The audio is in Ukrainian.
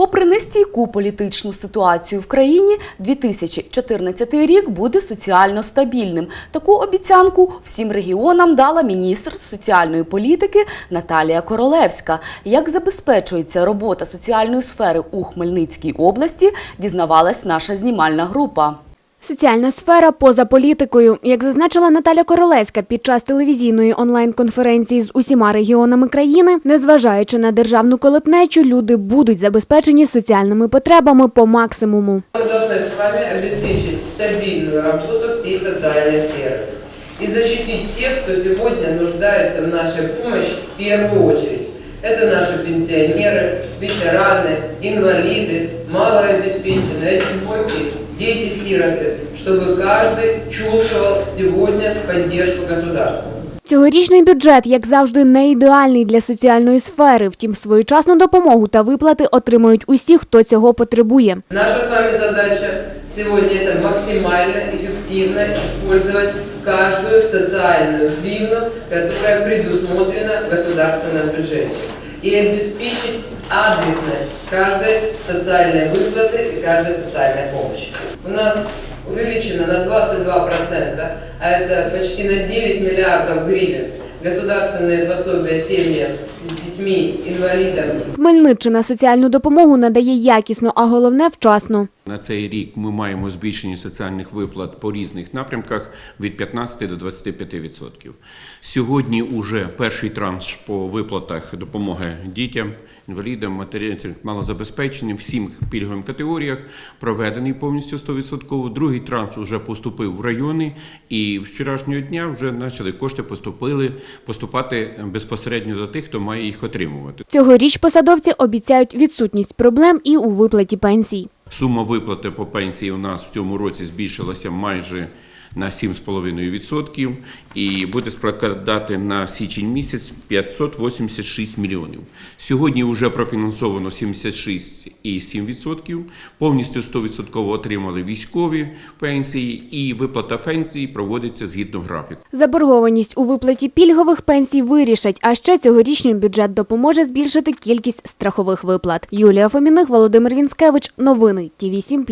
Попри нестійку політичну ситуацію в країні, 2014 рік буде соціально стабільним. Таку обіцянку всім регіонам дала міністр соціальної політики Наталія Королевська. Як забезпечується робота соціальної сфери у Хмельницькій області, дізнавалась наша знімальна група. Соціальна сфера поза політикою. Як зазначила Наталя Королевська під час телевізійної онлайн-конференції з усіма регіонами країни, незважаючи на державну колотнечу, люди будуть забезпечені соціальними потребами по максимуму. Мы должны с вами обеспечить стабильную работу всей социальной сферы и защитить тех, кто сегодня нуждается в нашей помощи в первую очередь. Это наши пенсионеры, ветераны, инвалиды, малообеспеченные, одинокие, дети-сироты, чтобы каждый чувствовал сегодня поддержку государства. Цьогорічний бюджет, як завжди, не ідеальний для соціальної сфери. Втім, своєчасну допомогу та виплати отримають усі, хто цього потребує. Наша с вами задача сегодня это максимально эффективно использовать каждую социальную гривну, которая предусмотрена в государственном бюджете. И обеспечить адресность каждой социальной выплаты и каждой социальной помощи. У нас увеличено на 22%, а это почти на 9 миллиардов гривен государственные пособия семьям с детьми, инвалидам, Хмельниччина соціальну допомогу надає якісно, а головне вчасно. На цей рік ми маємо збільшення соціальних виплат по різних напрямках від 15 до 25%. Сьогодні уже перший транш по виплатах допомоги дітям, інвалідам, матерям малозабезпеченим, всім пільговим категоріях проведений повністю 100%. Другий транш вже поступив в райони, і вчорашнього дня вже почали кошти поступили поступати безпосередньо до тих, хто має їх отримувати. Цьогоріч посадовці обіцяють відсутність проблем і у виплаті пенсій. Сума виплати по пенсії у нас в цьому році збільшилася майже на 7,5% і буде складати на січень місяць 586 мільйонів. Сьогодні вже профінансовано 76,7%, повністю 100% отримали військові пенсії і виплата пенсії проводиться згідно графіку. Заборгованість у виплаті пільгових пенсій вирішать, а ще цьогорічний бюджет допоможе збільшити кількість страхових виплат. Юлія Фоміних, Володимир Вінськевич. Новини Ті 7